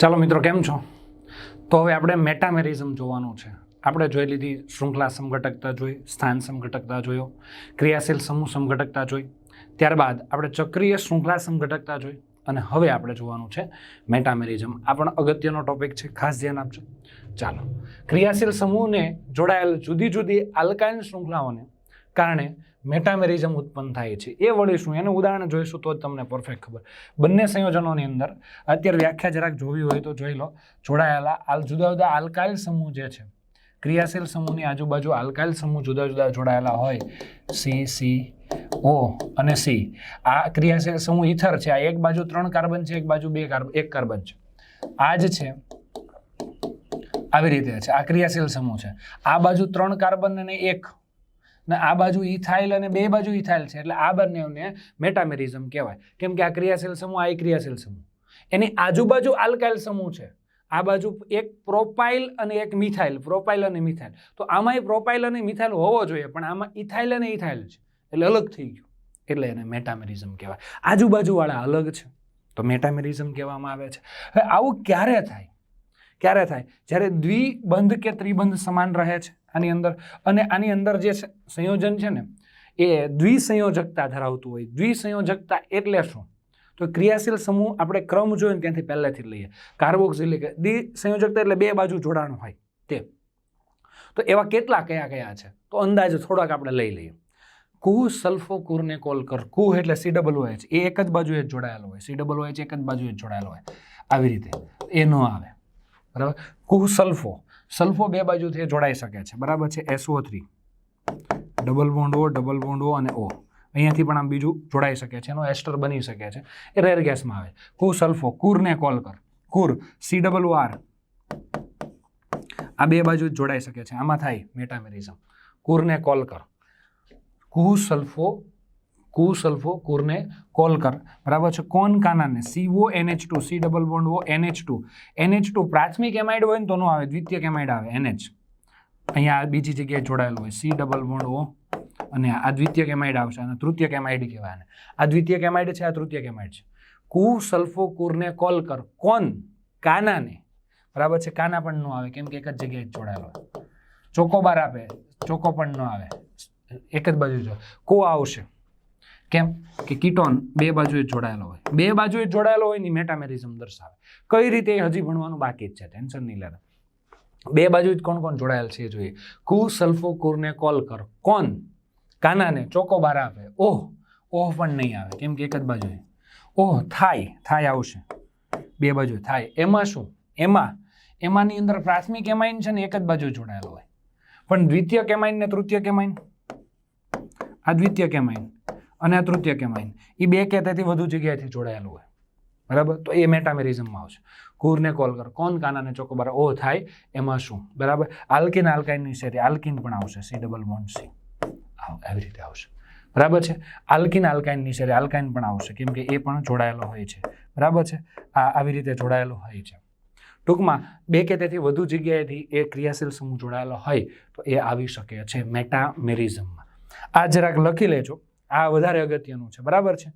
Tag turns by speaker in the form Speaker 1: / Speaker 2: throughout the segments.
Speaker 1: ચાલો મિત્રો, કેમ છો? તો હવે આપણે મેટામેરિઝમ જોવાનું છે. આપણે જોઈ લીધી, શૃંખલા સમઘટકતા જોઈ, સ્થાન સમઘટકતા જોયો, ક્રિયાશીલ સમૂહ સમઘટકતા જોઈ. ત્યારબાદ આપણે ચક્રીય શૃંખલા સમઘટકતા જોઈ અને હવે આપણે જોવાનું છે મેટામેરિઝમ આ પણ અગત્યનો ટોપિક છે, ખાસ ધ્યાન આપજો. ચાલો. ક્રિયાશીલ સમૂહને જોડાયેલ જુદી જુદી આલ્કાઇન શૃંખલાઓને કારણે મેટામેરિઝમ ઉત્પન્ન થાય છે. એ વળીશું એનું ઉદાહરણ જોઈશું તો જ તમને પરફેક્ટ ખબર. બંને સંયોજનોની અંદર, અત્યારે વ્યાખ્યા જરાક જોવી હોય તો જોઈ લો. જોડાયેલા આલ, જુદા જુદા આલ્કાઇલ સમૂહ જે છે, ક્રિયાશીલ સમૂહની આજુબાજુ આલ્કાઇલ સમૂહ જુદા જુદા જોડાયેલા હોય. સી સી ઓ અને સી આ ક્રિયાશીલ સમૂહ ઇથર છે. આ એક બાજુ ત્રણ કાર્બન છે, એક બાજુ બે કાર્બન એક કાર્બન છે. આ જ છે, આવી રીતે છે. આ ક્રિયાશીલ સમૂહ છે. આ બાજુ ત્રણ કાર્બન અને એક ને આ બાજુ ઇથાઇલ અને બે બાજુ ઇથાઇલ છે. એટલે આ બંનેને મેટામેરિઝમ કહેવાય. કેમ કે આ ક્રિયાશીલ સમૂહ, આ ક્રિયાશીલ સમૂહ. એની આજુબાજુ આલ્કાઇલ સમૂહ છે. આ બાજુ એક પ્રોપાઇલ અને એક મિથાઇલ, પ્રોપાઇલ અને મિથાઇલ. તો આમાંય પ્રોપાઇલ અને મિથાઇલ હોવો જોઈએ, પણ આમાં ઇથાઇલ અને ઇથાઇલ છે. એટલે અલગ થઈ ગયું. એટલે એને મેટામેરિઝમ કહેવાય. આજુબાજુવાળા અલગ છે. તો મેટામેરિઝમ કહેવામાં આવે છે. હવે આવું ક્યારે થાય? ક્યારે થાય? જ્યારે દ્વિબંધ કે ત્રિબંધ સમાન રહે છે આની અંદર. અને આની અંદર જે સંયોજન છે ને, એ દ્વિસંયોજકતા ધરાવતું હોય. દ્વિસંયોજકતા એટલે શું? તો ક્રિયાશીલ સમૂહ આપણે ક્રમ જોઈએ ને ત્યાંથી પહેલેથી લઈએ. કાર્બોક્સિલિક દ્વિસંયોજકતા એટલે બે બાજુ જોડાણ હોય તે. તો એવા કેટલા કયા કયા છે? તો અંદાજે થોડાક આપણે લઈ લઈએ. કુહ સલ્ફો કુરને કોલ કર. કુહ એટલે સી ડબલ એ એક જ બાજુએ જોડાયેલો હોય. સી ડબલ હોય એક જ બાજુએ જોડાયેલો હોય. આવી રીતે. એ ન આવે. બરાબર? કુસલ્ફો સલ્ફો. બે બાજુથી જોડાઈ શકે છે. બરાબર છે? SO three double bond O double bond O અને ઓ અહીંયાથી પણ આમ બીજું જોડાઈ શકે છે. એનો એસ્ટર બની શકે છે. એ રેર ગેસમાં આવે. કુસલ્ફો કુરને કોલ કર. કુર. સી ડબલ આર આ બે બાજુ જોડાઈ શકે છે. આમાં થાય મેટામેરિઝમ કુરને કોલ કર. કુ કુ સલ્ફો કુરને કોલ કર બરાબર છે? કોન કાનાને? CO NH two C double bond O NH two NH two પ્રાથમિક એમાઇડ હોય ને તો નો આવે દ્વિતીય કેમાઇડ આવે એનએચ અહીંયા બીજી જગ્યાએ જોડાયેલું હોય સી ડબલ બોન્ડ ઓ અને આ દ્વિતીય કેમાઇડ આવશે અને તૃતીય કેમાઇડ કહેવાય આ દ્વિતીય કેમાઇડ છે, આ તૃતીય કેમાઇડ છે. કુ સલ્ફો કુરને કોલ કર કોન? કાનાને. બરાબર છે? કાના પણ ન આવે, કેમ કે એક જ જગ્યાએ જોડાયેલો ચોકોબાર આપે, ચોકો પણ ન આવે. એક જ બાજુ જો કો આવશે? કેમ? કે કીટોન બે બાજુએ જોડાયેલો હોય. બે બાજુએ જોડાયેલો હોયની મેટામેરિઝમ દર્શાવે. કઈ રીતે હજી ભણવાનું બાકી જ છે? ટેન્શન નહીં લેતા. બે બાજુ જ કોણ કોણ જોડાયેલ છે એ જોઈએ. કુ સલ્ફો કુરને કોલ કર. કોન? કાનાને. ચોકો બાર આપે ઓહ. ઓહ પણ નહીં આવે. કેમ કે એક જ બાજુએ. ઓહ, થાય. થાય આવશે. બે બાજુ થાય. એમાં શું? એમાં. એમાંની અંદર પ્રાથમિક એમાઇન છે ને એક જ બાજુ જોડાયેલો હોય. પણ દ્વિતીય કેમાઇન ને તૃતીય કેમાઇન આ દ્વિતીય એમાઇન. અને આ તૃતીયક એમાઇન એ બે કે તેથી વધુ જગ્યાએથી જોડાયેલું હોય. બરાબર? તો એ મેટામેરિઝમમાં આવશે. કુરને કોલ કર. કોણ કાનાને ચોકોબાર? ઓ થાય. એમાં શું? બરાબર? આલ્કિન આલ્કાઇનની સેરી આલ્કિન પણ આવશે. C double one C. આવી રીતે આવશે. બરાબર છે? આલ્કિન આલ્કાઇનની સેરી આલ્કાઇન પણ આવશે. કેમ કે એ પણ જોડાયેલો હોય છે. બરાબર છે? આ આવી રીતે જોડાયેલો હોય છે. ટૂંકમાં, બે કે તેથી વધુ જગ્યાએથી એ ક્રિયાશીલ સમૂહ જોડાયેલો હોય તો એ આવી શકે છે મેટામેરિઝમમાં. આ જરાક લખી લેજો. આ વધારે અગત્યનું છે. બરાબર છે?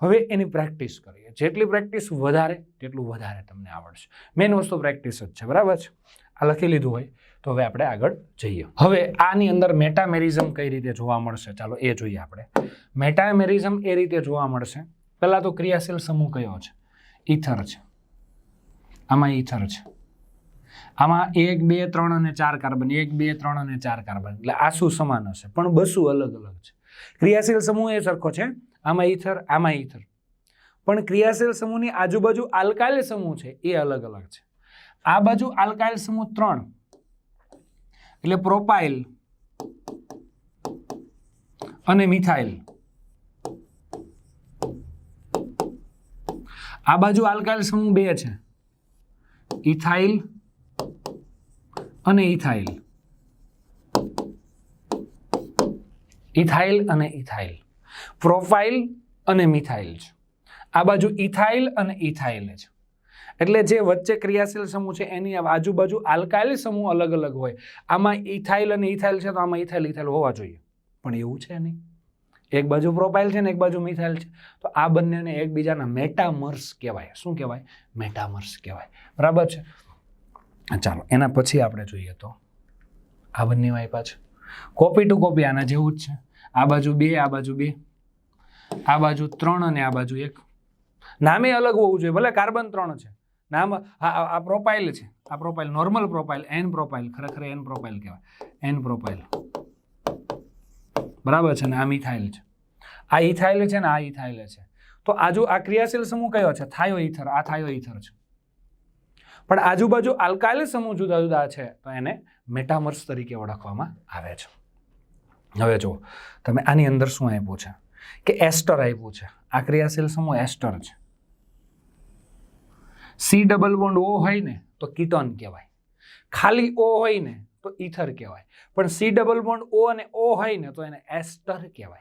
Speaker 1: હવે એની પ્રેક્ટિસ કરીએ. જેટલી પ્રેક્ટિસ વધારે, તેટલું વધારે તમને આવડશે. મેઇન વસ્તુ પ્રેક્ટિસ જ છે. બરાબર છે? આ લખી લીધું હોય તો હવે આપણે આગળ જઈએ. હવે આની અંદર મેટામેરિઝમ કઈ રીતે જોવા મળશે? ચાલો એ જોઈએ આપણે. મેટામેરિઝમ એ રીતે જોવા મળશે. પહેલાં તો ક્રિયાશીલ સમૂહ કયો છે? ઈથર છે. આમાં ઈથર છે. આમાં એક, બે, ત્રણ અને ચાર કાર્બન. એક, બે, ત્રણ અને ચાર કાર્બન. એટલે આસુ સમાન હશે? પણ બસું અલગ અલગ છે. ક્રિયાશીલ સમૂહ એ સરખો છે. આમાં ઈથર આમાં ઈથર. પણ ક્રિયાશીલ સમૂહની આજુબાજુ આલ્કાઇલ સમૂહ છે, એ અલગ અલગ છે. આ બાજુ આલ્કાઇલ સમૂહ ત્રણ. એટલે પ્રોપાઇલ અને મિથાઇલ. આ બાજુ આલ્કાઇલ સમૂહ બે છે. ઇથાઇલ અને ઇથાઇલ. ઇથાઇલ અને ઇથાઇલ. પ્રોફાઇલ અને મિથાઇલ છે. આ બાજુ ઇથાઇલ અને ઇથાઇલ છે. એટલે જે વચ્ચે ક્રિયાશીલ સમૂહ છે, એની આજુબાજુ આલ્કાઇલ સમૂહ અલગ અલગ હોય. આમાં ઇથાઇલ અને ઇથાઇલ છે, તો આમાં ઇથાઇલ ઇથાઇલ હોવા જોઈએ. પણ એવું છે નહીં. એક બાજુ પ્રોપાઇલ છે ને એક બાજુ મિથાઇલ છે. તો આ બંનેને એકબીજાના મેટામર્સ કહેવાય. શું કહેવાય? મેટામર્સ કહેવાય. બરાબર છે? ચાલો, એના પછી આપણે જોઈએ તો. આ બંને આપ્યા છે. કોપી ટુ કોપી આના જેવું જ છે. આ બાજુ બે, આ બાજુ બે. આ બાજુ ત્રણ અને આ બાજુ એક. નામે અલગ હોવું જોઈએ, ભલે કાર્બન ત્રણ છે. નામ, આ પ્રોફાઇલ છે. આ propyl, normal propyl, n propyl, ખરેખર એન પ્રોફાઇલ કહેવાય. N propyl. બરાબર છે ને? આ મિથાઇલ છે. આ ઇથાઇલ છે ને? આ ઇથાઇલ છે. તો આજુ આ ક્રિયાશીલ સમૂહ કયો છે? થાયો ઇથર આ થાયો ઇથર છે. પણ આજુબાજુ આલ્કાઇલ સમૂહ જુદા જુદા છે, તો એને મેટામર્સ તરીકે ઓળખવામાં આવે છે. હવે જુઓ, તમે આની અંદર શું આપ્યું છે? કે એસ્ટર આપ્યું છે. આ ક્રિયાશીલ સમૂહ એસ્ટર છે. સી ડબલ બોન્ડ ઓ હોય ને, તો કીટોન કહેવાય. ખાલી ઓ હોય ને, તો ઇથર કહેવાય. પણ સી ડબલ બોન્ડ ઓ અને ઓ હોય ને, તો એને એસ્ટર કહેવાય.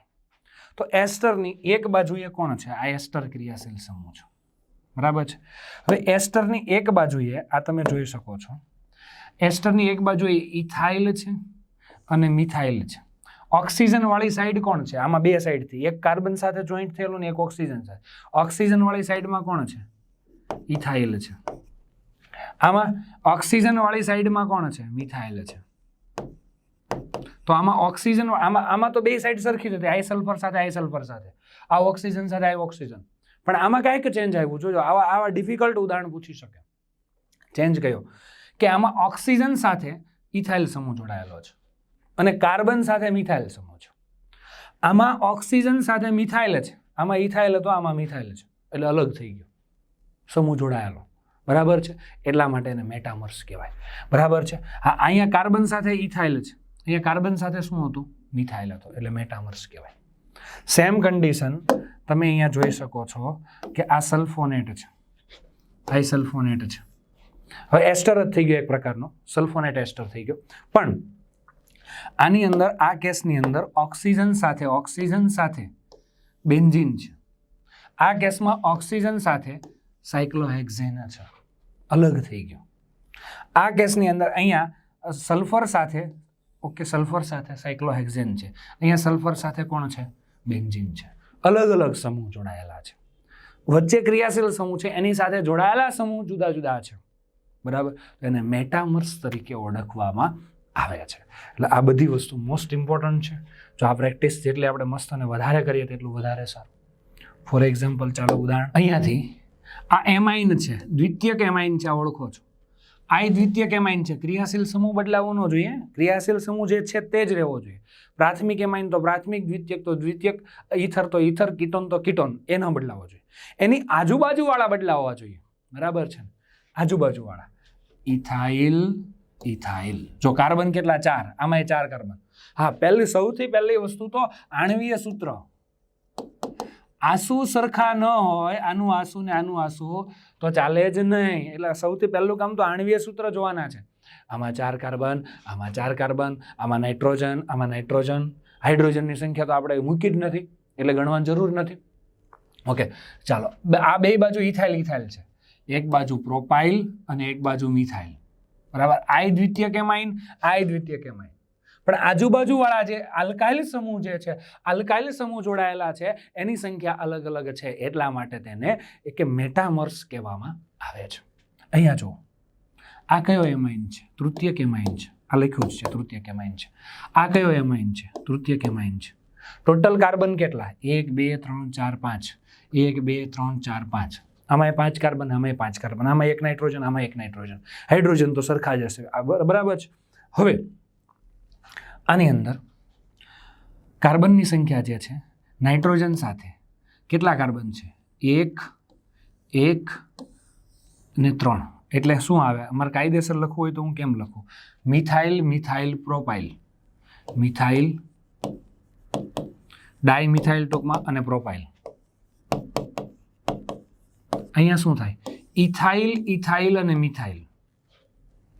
Speaker 1: તો એસ્ટરની એક બાજુએ કોણ છે? આ એસ્ટર ક્રિયાશીલ સમૂહ છે. બરાબર છે? હવે એસ્ટરની એક બાજુએ આ તમે જોઈ શકો છો. એસ્ટરની એક બાજુએ ઇથાઇલ છે અને મિથાઇલ છે. ઓક્સિજનવાળી સાઈડ કોણ છે? આમાં બે સાઈડથી એક કાર્બન સાથે જોઈન્ટ થયેલું ને એક ઓક્સિજન સાથે. ઓક્સિજનવાળી સાઈડમાં કોણ છે? ઇથાઇલ છે. આમાં ઓક્સિજનવાળી સાઈડમાં કોણ છે? મિથાઇલ છે. તો આમાં ઓક્સિજન, આમાં આમાં તો બે સાઈડ સરખી જ હતી. આઈ સલ્ફર સાથે આઈ સલ્ફર સાથે. આ ઓક્સિજન સાથે આઈ ઓક્સિજન પણ આમાં કાંઈક ચેન્જ આવ્યું. જોજો, આવા આવા ડિફિકલ્ટ ઉદાહરણ પૂછી શકે. ચેન્જ કયો? કે આમાં ઓક્સિજન સાથે ઇથાઇલ સમૂહ જોડાયેલો છે. અને કાર્બન સાથે મિથાઇલ સમૂહ છે. આમાં ઓક્સિજન સાથે મિથાઇલ છે. આમાં ઇથાઇલ હતો, આમાં મિથાઇલ છે. એટલે અલગ થઈ ગયો. સમૂહ જોડાયેલો. બરાબર છે? એટલા માટે એને મેટામર્સ કહેવાય. બરાબર છે? હા, અહીંયા કાર્બન સાથે ઇથાઇલ છે. અહીંયા કાર્બન સાથે શું હતું? મિથાઇલ હતો. એટલે મેટામર્સ કહેવાય. સેમ કન્ડિશન તમે અહીંયા જોઈ શકો છો કે આ સલ્ફોનેટ છે. આ સલ્ફોનેટ છે. હવે એસ્ટર જ થઈ ગયો એક પ્રકારનો. સલ્ફોનેટ એસ્ટર થઈ ગયો. પણ આની અંદર, આ કેસની અંદર ઓક્સિજન સાથે ઓક્સિજન સાથે બેન્ઝિન છે. આ કેસમાં ઓક્સિજન સાથે સાયક્લોહેક્ઝેન છે. અલગ થઈ ગયો. આ કેસની અંદર અહીંયા સલ્ફર સાથે, ઓકે, સલ્ફર સાથે સાયક્લોહેક્ઝેન છે. અહીંયા સલ્ફર સાથે કોણ છે? બેન્ઝિન છે. અલગ અલગ સમૂહ જોડાયેલા છે. વચ્ચે ક્રિયાશીલ સમૂહ છે, એની સાથે જોડાયેલા સમૂહ જુદા જુદા છે. બરાબર? એને મેટામર્સ તરીકે ઓળખવામાં આવે છે. એટલે આ બધી વસ્તુ મોસ્ટ ઇમ્પોર્ટન્ટ છે. જો આ પ્રેક્ટિસ જેટલી આપણે મસ્ત અને વધારે કરીએ તેટલું વધારે સારું. ફોર એક્ઝામ્પલ ચાલો ઉદાહરણ અહીંયાથી. આ એમાઇન છે. દ્વિતીયક એમાઇન છે આ ઓળખો છો. આ દ્વિતીય એમાઇન છે? ક્રિયાશીલ સમૂહ બદલાવો ન જોઈએ. ક્રિયાશીલ સમૂહ જે છે તે જ રહેવો જોઈએ. પ્રાથમિક એમાઇન તો પ્રાથમિક, દ્વિતીયક તો દ્વિતીયક, ઈથર તો ઈથર, કીટોન તો કીટોન. એ ન બદલાવો જોઈએ. એની આજુબાજુવાળા બદલાવવા જોઈએ. બરાબર છે આજુબાજુવાળા. Ethyl ethyl. જો કાર્બન કેટલા? ચાર. આમાં ચાર કાર્બન. હા, પહેલી, સૌથી પહેલી વસ્તુ તો આણવીય સૂત્ર. આંસુ સરખા ન હોય, આનું આંસુ ને આનું આંસુ તો ચાલે જ નહીં. એટલે સૌથી પહેલું કામ તો આણવીય સૂત્ર જોવાના છે. આમાં ચાર કાર્બન, આમાં ચાર કાર્બન, આમાં નાઇટ્રોજન આમાં નાઇટ્રોજન. હાઇડ્રોજનની સંખ્યા તો આપણે મૂકી જ નથી, એટલે ગણવાની જરૂર નથી. ઓકે ચાલો. આ બે બાજુ ઇથાઇલ ઇથાઇલ છે. એક બાજુ પ્રોપાઇલ અને એક બાજુ મિથાઇલ. બરાબર? આઈ દ્વિતીય કેમાઇન આઈ દ્વિતીય કેમાઇન પણ આજુબાજુવાળા જે આલ્કાઇલ સમૂહ જે છે, આલ્કાઇલ સમૂહ જોડાયેલા છે, એની સંખ્યા અલગ અલગ છે. એટલા માટે તેને એક મેટામર્સ કહેવામાં આવે છે. અહીંયા જુઓ. આ કયો એમાઇન છે? તૃતીય કેમાઇન છે. આ લખ્યું જ છે, તૃતીય કેમાઇન છે. આ કયો એમાઇન છે? તૃતીય કેમાઇન છે. ટોટલ કાર્બન કેટલા? એક, બે, ત્રણ, ચાર, પાંચ. એક, બે, ત્રણ, ચાર, પાંચ. આમાં પાંચ કાર્બન આમાં પાંચ કાર્બન. આમાં એક નાઇટ્રોજન આમાં એક નાઇટ્રોજન. હાઇડ્રોજન તો સરખા જ હશે. બરાબર છે? હવે આની અંદર કાર્બનની સંખ્યા જે છે નાઇટ્રોજન સાથે કેટલા કાર્બન છે? એક એક ને ત્રણ. એટલે શું આવે? અમારે કાયદેસર લખવું હોય તો હું કેમ લખું? Methyl methyl propyl. Methyl di methyl ટૂંકમાં અને પ્રોપાઇલ. અહીંયા શું થાય? ઇથાઇલ ઇથાઇલ અને મિથાઇલ.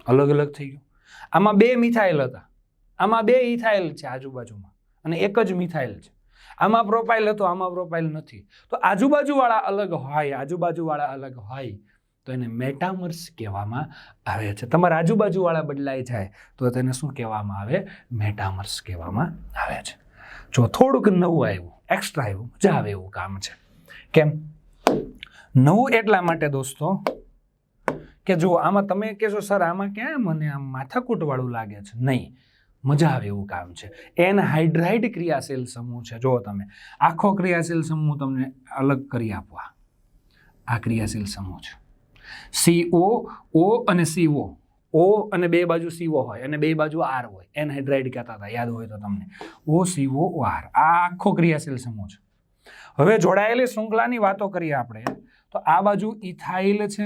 Speaker 1: અલગ અલગ થઈ ગયું. આમાં બે મિથાઇલ હતા. આમાં બે ઇથાઇલ છે આજુબાજુમાં અને એક જ મિથાઇલ છે. આમાં પ્રોપાઇલ હતો, આમાં પ્રોપાઇલ નથી. તો આજુબાજુવાળા અલગ હોય, આજુબાજુવાળા અલગ હોય, તો એને મેટામર્સ કહેવામાં આવે છે. તમારા આજુબાજુવાળા બદલાઈ જાય, તો તેને શું કહેવામાં આવે? મેટામર્સ કહેવામાં આવે છે. જો થોડુંક નવું આવ્યું એક્સ્ટ્રા આવ્યું, મજા આવે એવું કામ છે. કેમ? નવું એટલા માટે દોસ્તો, કે જો આમાં તમે કહેશો, સર, આમાં ક્યાં મને આમ માથાકૂટવાળું લાગે છે? નહીં. મજા આવે એવું કામ છે. એન હાઇડ્રાઇડ ક્રિયાશીલ સમૂહ છે. જો તમે, આખો ક્રિયાશીલ સમૂહ તમને અલગ કરી આપવા આ. ક્રિયાશીલ સમૂહ છે. સીઓ, ઓ અને સીઓ. ઓ અને બે બાજુ સીઓ હોય અને બે બાજુ આર હોય. એન હાઇડ્રાઇડ કહેતા હતા, યાદ હોય તો તમને. O, CO, O, R. આ આખો ક્રિયાશીલ સમૂહ છે. હવે જોડાયેલી શૃંખલાની વાતો કરીએ આપણે. તો આ બાજુ ઇથાઇલ છે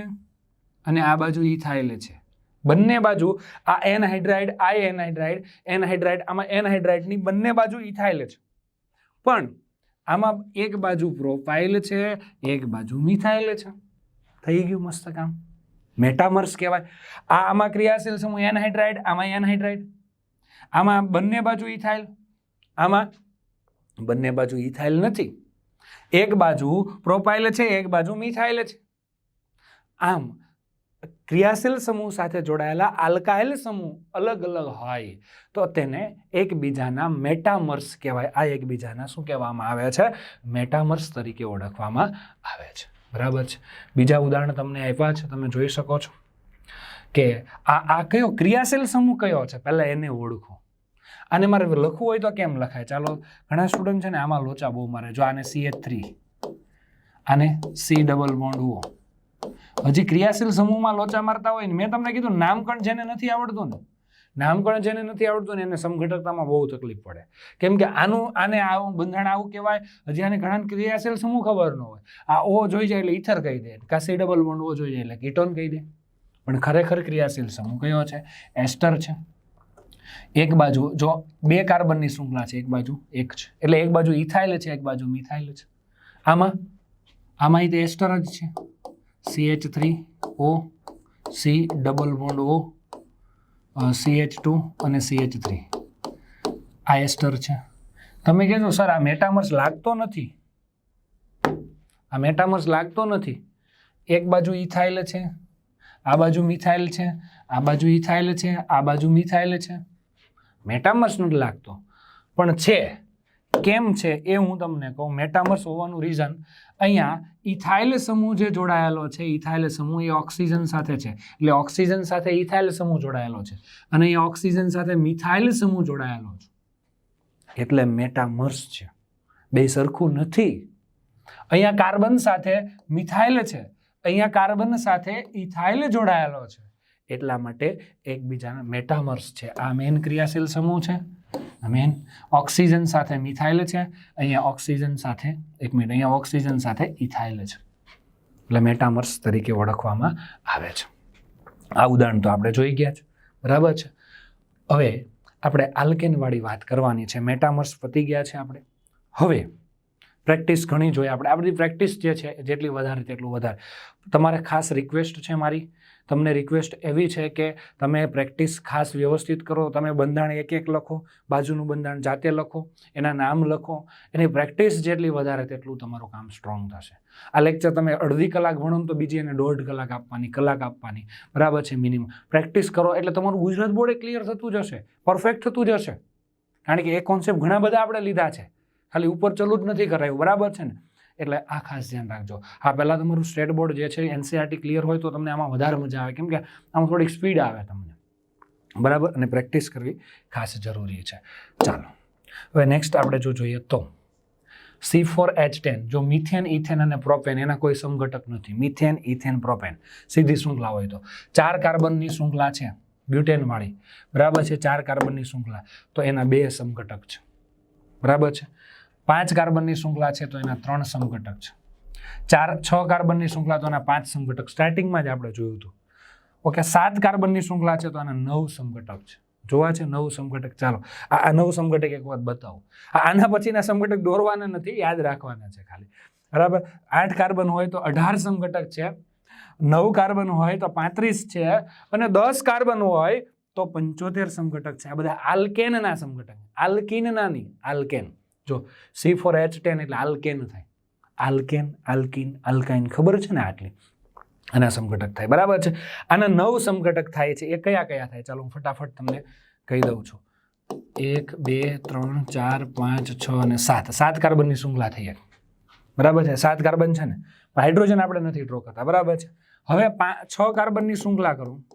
Speaker 1: અને આ બાજુ ઇથાઇલ છે. બંને બાજુ આ એન હાઇડ્રાઇડ આ એન હાઇડ્રાઇડ એન હાઇડ્રાઇડ આમાં એન હાઇડ્રાઇડની બંને બાજુ ઇથાઇલ છે. પણ આમાં એક બાજુ પ્રોફાઇલ છે, એક બાજુ મિથાઇલ છે. થઈ ગયું મસ્ત કામ. મેટામર્સ કહેવાય. આ આમાં ક્રિયાશીલ સમૂહ એન હાઇડ્રાઇડ આમાં એન હાઇડ્રાઇડ આમાં બંને બાજુ ઇથાઇલ આમાં બંને બાજુ ઇથાઇલ નથી. એક બાજુ પ્રોપાઇલ છે, એક બાજુ મિથાઇલ છે. આમ ક્રિયાશીલ સમૂહ સાથે જોડાયેલા આલ્કાઇલ સમૂહ અલગ અલગ હોય, તો તેને એકબીજાના મેટામર્સ કહેવાય. આ એકબીજાના શું કહેવામાં આવે છે? મેટામર્સ તરીકે ઓળખવામાં આવે છે. બરાબર છે? બીજા ઉદાહરણ તમને આપ્યા છે, તમે જોઈ શકો છો કે આ આ કયો ક્રિયાશીલ સમૂહ કયો છે? પહેલાં એને ઓળખો. આને મારે લખવું હોય તો કેમ લખાય? ચાલો, ઘણા સ્ટુડન્ટ છે ને આમાં લોચા બહુ મારે. જો આને સી એચ થ્રી આને સી ડબલ બોન્ડ હજી ક્રિયાશીલ સમૂહમાં લોચા મારતા હોય ને, મેં તમને કીધું નામકરણ જેને નથી આવડતું ને, નામકરણ જેને નથી આવડતું ને, એને સમઘટકતામાં બહુ તકલીફ પડે. કેમ કે આનું, આને આવું બંધારણ આવું કહેવાય, હજી આને ઘણા ક્રિયાશીલ સમૂહ ખબર ન હોય. આ ઓ જોઈ જાય એટલે ઇથર કહી દે, કાસી ડબલ બોન્ડ ઓ જોઈ જાય એટલે કીટોન કહી દે. પણ ખરેખર ક્રિયાશીલ સમૂહ કયો છે? એસ્ટર છે. એક બાજુ, જો બે કાર્બનની શૃંખલા છે, એક બાજુ એક છે. એટલે એક બાજુ ઇથાઇલ છે, એક બાજુ મિથાઇલ છે. આમાં આમાં તે એસ્ટર જ છે. C H three O C double bond O C H two અને સી એચ થ્રી આ એસ્ટર છે. તમે કહેજો, સર, આ મેટામર્સ લાગતો નથી. આ મેટામર્સ લાગતો નથી. એક બાજુ ઇથાઇલ છે, આ બાજુ મિથાઇલ છે, આ બાજુ ઇથાઇલ છે, આ બાજુ મિથાઇલ છે. મેટામર્સ નથી લાગતો. પણ છે, કેમ છે એ હું તમને કહું. મેટામર્સ હોવાનું રીઝન અહીંયા ઇથાઇલ સમૂહ જે જોડાયેલો છે, ઇથાઇલ સમૂહ એ ઓક્સિજન સાથે છે. એટલે ઓક્સિજન સાથે ઇથાઇલ સમૂહ જોડાયેલો છે અને એ ઓક્સિજન સાથે મિથાઇલ સમૂહ જોડાયેલો છે. એટલે મેટામર્સ છે. બે સરખું નથી. અહીંયા કાર્બન સાથે મિથાઇલ છે. અહીંયા કાર્બન સાથે ઇથાઇલ જોડાયેલો છે. એટલા માટે એકબીજાના મેટામર્સ છે. આ મેન ક્રિયાશીલ સમૂહ છે. મેન ઓક્સિજન સાથે મિથાઇલ છે. અહીંયા ઓક્સિજન સાથે, એક મિનિટ અહીંયા ઓક્સિજન સાથે ઇથાઇલ છે. એટલે મેટામર્સ તરીકે ઓળખવામાં આવે છે. આ ઉદાહરણ તો આપણે જોઈ ગયા છે. બરાબર છે? હવે આપણે આલ્કેનવાળી વાત કરવાની છે. મેટામર્સ પતી ગયા છે આપણે. હવે પ્રેક્ટિસ ઘણી જોઈએ. આપણે આ બધી પ્રેક્ટિસ જે છે, જેટલી વધારે તેટલું વધારે. તમારે ખાસ રિક્વેસ્ટ છે મારી? તમને રિક્વેસ્ટ એવી છે કે તમે પ્રેક્ટિસ ખાસ વ્યવસ્થિત કરો, તમે બંધારણ એક એક લખો, બાજુનું બંધારણ જાતે લખો, એના નામ લખો એની પ્રેક્ટિસ જેટલી વધારે તેટલું તમારું કામ સ્ટ્રોંગ થશે. આ લેક્ચર તમે અડધી કલાક ભણો તો બીજી એને દોઢ કલાક આપવાની કલાક આપવાની. બરાબર છે મિનિમમ પ્રેક્ટિસ કરો એટલે તમારું ગુજરાત બોર્ડ ક્લિયર થતું જશે પરફેક્ટ થતું જશે કારણ કે એ કોન્સેપ્ટ ઘણા બધા આપણે લીધા છે. ખાલી ઉપર ચલું જ નથી કરાયું, બરાબર છે ને? એટલે આ ખાસ ધ્યાન રાખજો. હા, પહેલાં તમારું સ્ટેટ બોર્ડ જે છે એનસીઆરટી ક્લિયર હોય તો તમને આમાં વધારે મજા આવે. કેમ કે આમાં થોડીક સ્પીડ આવે તમને. બરાબર? અને પ્રેક્ટિસ કરવી ખાસ જરૂરી છે. ચાલો. હવે નેક્સ્ટ આપણે જો જોઈએ તો સી ફોર એચ ટેન જો મિથેન ઇથેન અને પ્રોપેન એના કોઈ સમઘટક નથી. મિથેન ઇથેન પ્રોપેન સીધી શૃંખલા હોય તો. ચાર કાર્બનની શૃંખલા છે, બ્યુટેનવાળી. બરાબર છે? ચાર કાર્બનની શૃંખલા. તો એના બે સમઘટક છે. બરાબર છે? પાંચ કાર્બનની શૃંખલા છે તો એના ત્રણ સંઘટક છે. ચાર, છ કાર્બનની શૃંખલા તો એના પાંચ સંઘટક. સ્ટાર્ટિંગમાં જ આપણે જોયું હતું. ઓકે સાત કાર્બનની શૃંખલા છે તો આના નવ સંઘટક છે. જોવા છે નવ સંઘટક. ચાલો, આ નવ સંઘટક એક વાત બતાવો. આના પછીના સંઘટક દોરવાના નથી, યાદ રાખવાના છે ખાલી. બરાબર? આઠ કાર્બન હોય તો અઢાર સંઘટક છે. નવ કાર્બન હોય તો પાંત્રીસ છે. અને દસ કાર્બન હોય તો પંચોતેર સંઘટક છે. આ બધા આલ્કેનના સંઘટક આલ્કિનના નહીં, આલ્કેન. જો સી ફોર એચ ટેન એટલે આલ્કેન થાય. આલ્કેન આલ્કિન આલ્કાઇન ખબર છે ને આટલી? આના સમઘટક થાય. બરાબર છે? આના નવ સમઘટક થાય છે. એ કયા કયા થાય? ચાલો હું ફટાફટ તમને કહી દઉં છું. એક, બે, ત્રણ, ચાર, પાંચ, છ અને સાત. સાત કાર્બનની શૃંખલા થઈ એક. બરાબર છે? સાત કાર્બન છે ને? હાઇડ્રોજન આપણે નથી ડ્રો કરતા. બરાબર છે? હવે છ કાર્બનની શૃંખલા કરું.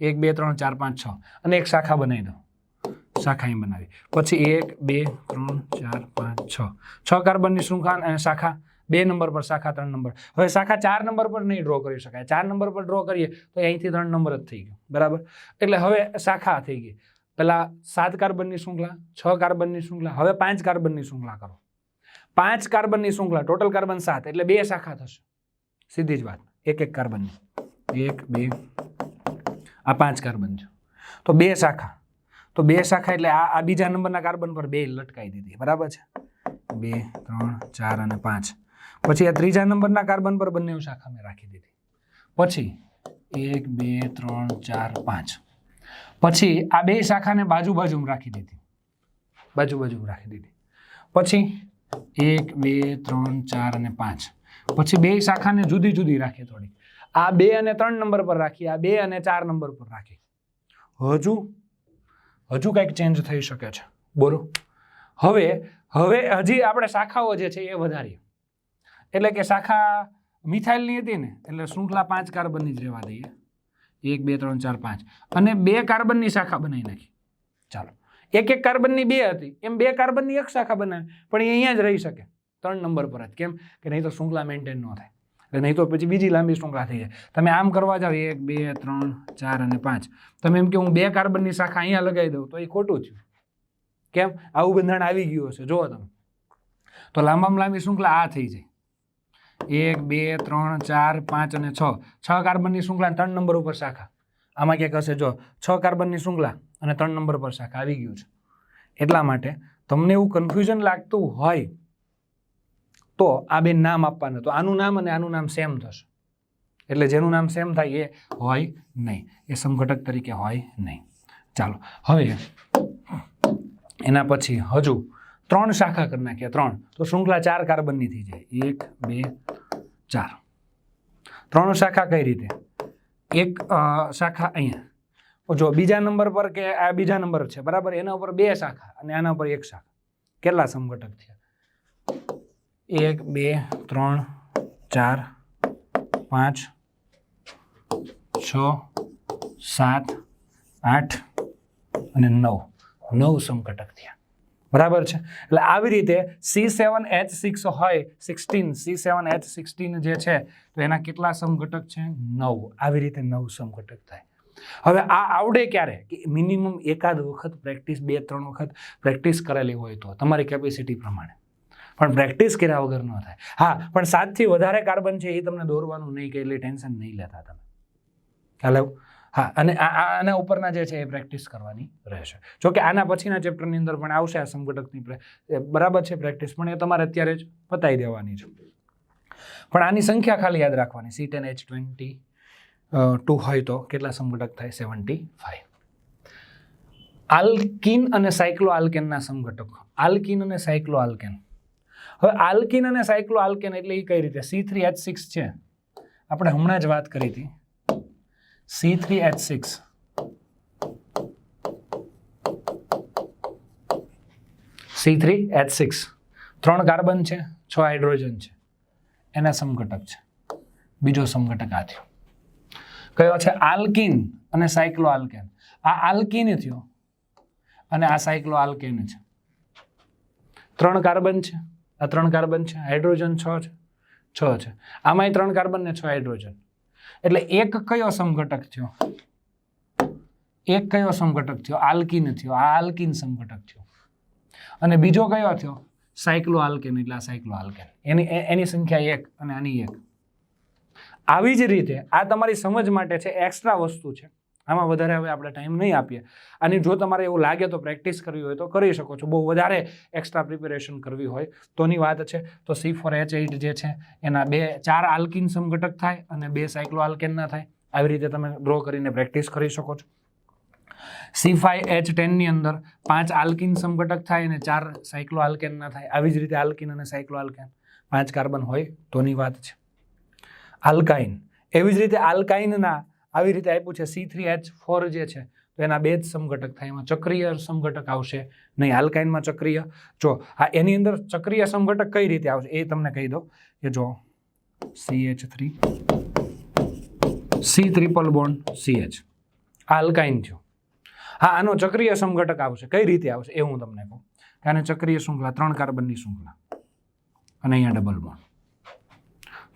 Speaker 1: એક, બે, ત્રણ, ચાર, પાંચ, છ. અને એક શાખા બનાવી દો શાખા અહીં બનાવી. પછી એક, બે, ત્રણ, ચાર, પાંચ, છ. છ કાર્બનની શૃંખલા અને શાખા બે નંબર પર, શાખા ત્રણ નંબર. હવે શાખા ચાર નંબર પર નહીં ડ્રો કરી શકાય. ચાર નંબર પર ડ્રો કરીએ તો અહીંથી ત્રણ નંબર જ થઈ ગયો. બરાબર? એટલે હવે શાખા થઈ ગઈ. પેલા સાત કાર્બનની શૃંખલા, છ કાર્બનની શૃંખલા, હવે પાંચ કાર્બનની શૃંખલા કરો. પાંચ કાર્બનની શૃંખલા, ટોટલ કાર્બન સાત, એટલે બે શાખા થશે. સીધી જ વાત. એક એક કાર્બનની. એક, બે. આ પાંચ કાર્બન છે. તો બે શાખા. તો બે શાખા એટલે આ આ બીજા નંબરના કાર્બન પર બે લટકાઈ દીધી. બરાબર છે? બે, ત્રણ, ચાર અને પાંચ. પછી આ ત્રીજા નંબરના કાર્બન પર બંને શાખા મેં રાખી દીધી. પછી એક, બે, ત્રણ, ચાર, પાંચ. પછી આ બે શાખાને બાજુ બાજુમાં રાખી દીધી. બાજુ બાજુમાં રાખી દીધી. પછી એક, બે, ત્રણ, ચાર અને પાંચ. પછી બે શાખાને જુદી જુદી રાખી થોડી આ બે અને ત્રણ નંબર પર રાખી, આ બે અને ચાર નંબર પર રાખી. હજુ હજુ કંઈક ચેન્જ થઈ શકે છે. બોલો. હવે હવે હજી આપણે શાખાઓ જે છે એ વધારીએ. એટલે કે શાખા મિથાઇલની હતી ને, એટલે શૃંખલા પાંચ કાર્બનની જ રહેવા દઈએ. એક, બે, ત્રણ, ચાર, પાંચ. અને બે કાર્બનની શાખા બનાવી નાખી. ચાલો. એક એક કાર્બનની બે હતી. એમ બે કાર્બનની એક શાખા બનાવી. પણ એ અહીંયા જ રહી શકે. ત્રણ નંબર પર જ. કેમ? કે નહીં તો શૃંખલા મેન્ટેન ન થાય. એટલે નહીં તો પછી બીજી લાંબી શૃંખલા થઈ જાય. તમે આમ કરવા જાઓ, એક, બે, ત્રણ, ચાર અને પાંચ. તમે એમ કે હું બે કાર્બનની શાખા અહીંયા લગાવી દઉં, તો એ ખોટું થયું. કેમ? આવું બંધારણ આવી ગયું હશે. જુઓ તમે. તો લાંબામાં લાંબી શૃંખલા આ થઈ જાય. એક, બે, ત્રણ, ચાર, પાંચ અને છ. છ કાર્બનની શૃંખલા ત્રણ નંબર ઉપર શાખા. આમાં ક્યાંક હશે? જો છ કાર્બનની શૃંખલા અને ત્રણ નંબર પર શાખા આવી ગયું છે. એટલા માટે તમને એવું કન્ફ્યુઝન લાગતું હોય તો આ બે નામ આપવાના. તો આનું નામ અને આનું નામ સેમ થશે. એટલે જેનું નામ સેમ થાય એ હોય નહીં. એ સમઘટક તરીકે હોય નહીં. ચાલો, હવે એના પછી હજુ ત્રણ શાખા કરી નાખ્યા, ત્રણ. તો શૃંખલા ચાર કાર્બનની થઈ જાય. એક, બે, ચાર. ત્રણ શાખા કઈ રીતે? એક શાખા અહીંયા. જો, બીજા નંબર પર કે આ બીજા નંબર છે, બરાબર? એના ઉપર બે શાખા અને આના ઉપર એક શાખા. કેટલા સમઘટક થયા? એક, બે, ત્રણ, ચાર, પાંચ, છ, સાત, આઠ અને નવ. નવ સમઘટક થયા. બરાબર છે? એટલે આવી રીતે સી સેવન એચ સિક્સ હોય sixteen C seven H sixteen જે છે, તો એના કેટલા સમઘટક છે? નવ. આવી રીતે નવ સમઘટક થાય. હવે આ આવડે ક્યારે? કે મિનિમમ એકાદ વખત પ્રેક્ટિસ બે, ત્રણ વખત પ્રેક્ટિસ કરેલી હોય તો. તમારી કેપેસિટી પ્રમાણે. પણ પ્રેક્ટિસ કર્યા વગર ન થાય. હા, પણ સાતથી વધારે કાર્બન છે એ તમને દોરવાનું નહીં કે એટલે ટેન્શન નહીં લેતા તમે. ખ્યાલ હા, અને આના ઉપરના જે છે એ પ્રેક્ટિસ કરવાની રહેશે. જો કે આના પછીના ચેપ્ટરની અંદર પણ આવશે આ સંગઠકની બરાબર છે પ્રેક્ટિસ પણ એ તમારે અત્યારે જ પતાવી દેવાની છે. પણ આની સંખ્યા ખાલી યાદ રાખવાની. C ten H twenty two હોય તો કેટલા સંગઠક થાય? સેવન્ટી ફાઈવ આલ્કિન અને સાયક્લો આલ્કેનના સંગઠકો. આલ્કિન અને સાયક્લો આલ્કેન હવે આલ્કિન અને સાયક્લો આલ્કેન એટલે એ કઈ રીતે? સી થ્રી એચ સિક્સ છે. આપણે હમણાં જ વાત કરી હતી. C three H six C three H six ત્રણ કાર્બન છે, છ હાઇડ્રોજન છે. એના સમઘટક છે. બીજો સમઘટક આ થયો. કયો છે? આલ્કિન અને સાયક્લો આલ્કેન આ આલ્કિન થયો અને આ સાયક્લો આલ્કેન છે. ત્રણ કાર્બન છે. આ ત્રણ કાર્બન છે? હાઇડ્રોજન છ છે? છ છે. આમાંય ત્રણ કાર્બન ને છ હાઇડ્રોજન. એટલે એક કયો સમઘટક થયો? એક કયો સમઘટક થયો? આલ્કિન થયો. આ આલ્કિન સમઘટક થયો. અને બીજો કયો થયો? સાયક્લો આલ્કેન એટલે આ સાયક્લો આલ્કેન એની એની સંખ્યા એક અને આની એક. આવી જ રીતે આ તમારી સમજ માટે છે એક્સ્ટ્રા વસ્તુ છે. આમાં વધારે હવે આપણે ટાઈમ નહીં આપીએ. અને જો તમારે એવું લાગે તો પ્રેક્ટિસ કરવી હોય તો કરી શકો છો. બહુ વધારે એક્સ્ટ્રા પ્રિપેરેશન કરવી હોય તોની વાત છે. તો સી ફોર એચ એઇટ જે છે, એના બે, ચાર આલ્કિન સમઘટક થાય અને બે સાયક્લો આલ્કેનના થાય. આવી રીતે તમે ડ્રો કરીને પ્રેક્ટિસ કરી શકો છો. સી ફાઈવ એચ ટેનની અંદર પાંચ આલ્કિન સમઘટક થાય અને ચાર સાયક્લો આલ્કેનના થાય. આવી જ રીતે આલ્કિન અને સાયક્લો આલ્કેન પાંચ કાર્બન હોય તોની વાત છે. આલ્કાઇન એવી જ રીતે આલ્કાઇનના આવી રીતે આપ્યું છે. સી થ્રી એચ ફોર જે છે, તો એના બે જ સમઘટક થાય. એમાં ચક્રીય સમઘટક આવશે નહીં, આલ્કાઇનમાં ચક્રીય. જો આ એની અંદર ચક્રીય સમઘટક કઈ રીતે આવશે એ તમને કહી દો કે જો C H three C triple bond C H આ આલ્કાઇન થયો. હા, આનો ચક્રીય સમઘટક આવશે. કઈ રીતે આવશે એ હું તમને કહું. કે આને ચક્રીય શૃંખલા, ત્રણ કાર્બનની શૃંખલા. અને અહીંયા ડબલ બોન્ડ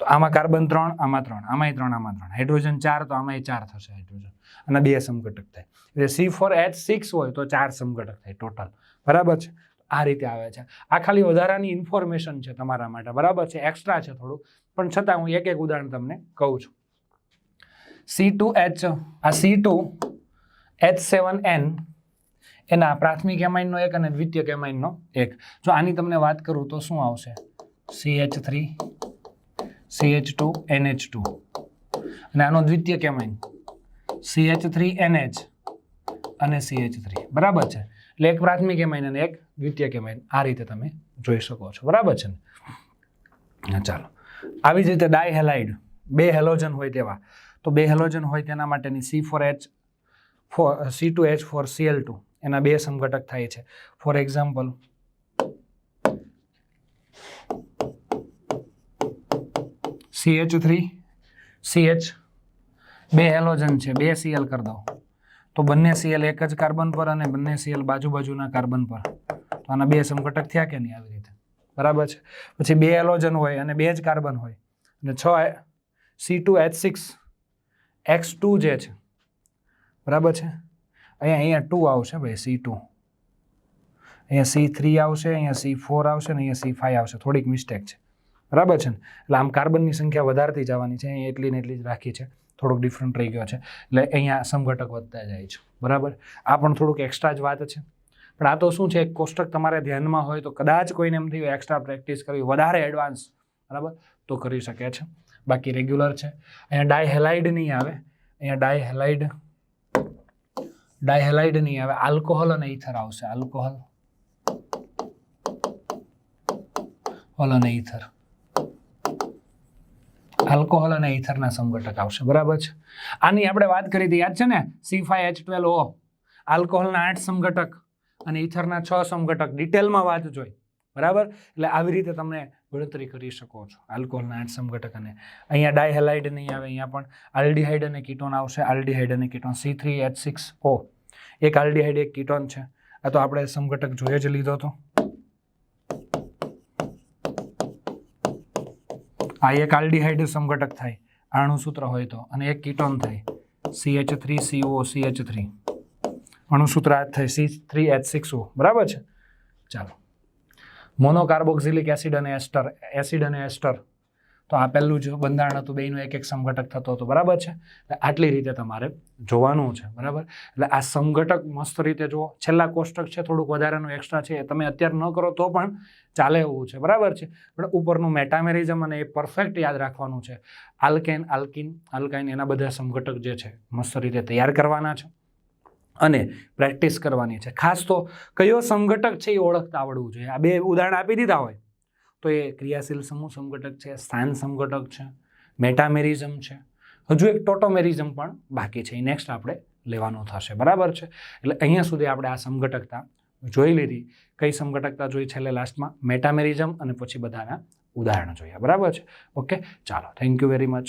Speaker 1: તો આમાં કાર્બન ત્રણ, આમાં ત્રણ, આમાંય ત્રણ, આમાં ત્રણ. હાઇડ્રોજન ચાર, તો આમાંય ચાર થશે હાઇડ્રોજન અને બે સમઘટક થાય. એટલે સી ફોર એચ સિક્સ હોય તો ચાર સમઘટક થાય ટોટલ બરાબર છે? આ રીતે આવે છે. આ ખાલી વધારાની ઇન્ફોર્મેશન છે તમારા માટે. બરાબર છે? એક્સ્ટ્રા છે થોડું. પણ છતાં હું એક એક ઉદાહરણ તમને કહું છું. સી ટુ એચ આ C two H seven N એના પ્રાથમિક એમાઇનનો એક અને દ્વિતીય એમાઇનનો એક. જો આની તમને વાત કરું તો શું આવશે? C H three C H two N H two અને આનો દ્વિતીય amine C H three N H અને સી એચ થ્રી બરાબર છે? એટલે એક પ્રાથમિક એમાઇન અને એક દ્વિતીય કેમાઇન આ રીતે તમે જોઈ શકો છો. બરાબર છે ને? ચાલો. આવી જ રીતે ડાયહેલાઇડ. બે હેલોજન હોય તેવા. તો બે હેલોજન હોય તેના માટેની C four H four C two H four Cl two એના બે સમઘટક થાય છે. For example C H three C H બે હેલોજન છે, બે સીએલ કરી દો તો બંને સીએલ એક જ કાર્બન પર અને બંને સીએલ બાજુ બાજુના કાર્બન પર. તો આના બે સમઘટક થયા કે નહીં આવી રીતે? બરાબર છે? પછી બે હેલોજન હોય અને બે જ કાર્બન હોય. અને છ C two H six X two જે છે. બરાબર છે? અહીંયા અહીંયા ટુ આવશે ભાઈ સી ટુ અહીંયા સી થ્રી આવશે, અહીંયા સી ફોર આવશે અને અહીંયા સી ફાઇવ આવશે. થોડીક મિસ્ટેક છે. બરાબર છે ને? એટલે આમ કાર્બનની સંખ્યા વધારતી જવાની છે અહીંયા એટલી ને એટલી જ રાખી છે. થોડોક ડિફરન્ટ રહી ગયો છે. એટલે અહીંયા સમઘટક વધતા જાય છે. બરાબર? આ પણ થોડુંક એક્સ્ટ્રા જ વાત છે. પણ આ તો શું છે કોષ્ટક તમારે ધ્યાનમાં હોય તો કદાચ કોઈને એમ થયું એક્સ્ટ્રા પ્રેક્ટિસ કરવી, વધારે એડવાન્સ બરાબર? તો કરી શકે છે. બાકી રેગ્યુલર છે. અહીંયા ડાયહેલાઇડ નહીં આવે. અહીંયા ડાયહેલાઇડ ડાયહેલાઇડ નહીં આવે. આલ્કોહોલ અને ઇથર આવશે. આલ્કોહોલ હોલ અને ઇથર આલ્કોહોલ અને ઇથરના સમઘટક આવશે. બરાબર છે? આની આપણે વાત કરી હતી, યાદ છે ને? C five H twelve O આલ્કોહોલના આઠ સમઘટક અને ઇથરના છ સમઘટક ડિટેલમાં વાત જોઈ. બરાબર? એટલે આવી રીતે તમે ગણતરી કરી શકો છો. આલ્કોહોલના આઠ સમઘટક અને અહીંયા ડાયહેલાઇડ નહીં આવે, અહીંયા પણ આલ્ડીહાઇડ અને કીટોન આવશે. આલ્ડીહાઇડ અને ketone C three H six O એક આલ્ડીહાઇડ, એક કીટોન છે. આ તો આપણે સમઘટક જોઈએ જ લીધો હતો. આ એક આલ્ડીહાઇડ સમઘટક થાય અણુસૂત્ર હોય તો, અને એક કીટોન થાય C H three CO C H three અણુસૂત્ર આ થાય C three H six O બરાબર છે? ચાલો. મોનોકાર્બોક્સિલિક એસિડ અને એસ્ટર એસિડ અને એસ્ટર તો આ પહેલું જ બંધારણ હતું બેનું એક એક સમઘટક થતો હતો. બરાબર છે? એટલે આટલી રીતે તમારે જોવાનું છે. બરાબર? એટલે આ સમઘટક મસ્ત રીતે જુઓ. છેલ્લા કોષ્ટક છે, થોડુંક વધારાનું એક્સ્ટ્રા છે તમે અત્યારે ન કરો તો પણ ચાલે એવું છે. બરાબર છે? પણ ઉપરનું મેટામેરિઝમ અને એ પરફેક્ટ યાદ રાખવાનું છે. આલ્કેન, આલ્કિન, આલ્કાઇન એના બધા સમઘટક જે છે, મસ્ત રીતે તૈયાર કરવાના છે અને પ્રેક્ટિસ કરવાની છે. ખાસ તો કયો સંગઠક છે એ ઓળખતા આવડવું જોઈએ? આ બે ઉદાહરણ આપી દીધા હોય. તો એ ક્રિયાશીલ સમૂહ સમઘટક છે, સ્થાન સમઘટક છે મેટામેરિઝમ છે. હજુ એક ટોટોમેરિઝમ પણ બાકી છે. એ નેક્સ્ટ આપણે લેવાનું થશે. બરાબર છે? એટલે અહીંયા સુધી આપણે આ સમઘટકતા જોઈ લીધી. કઈ સમઘટકતા જોઈ છેલ્લે લાસ્ટમાં મેટામેરિઝમ અને પછી બધાના ઉદાહરણ જોયા. બરાબર છે? ઓકે ચાલો. Thank you very much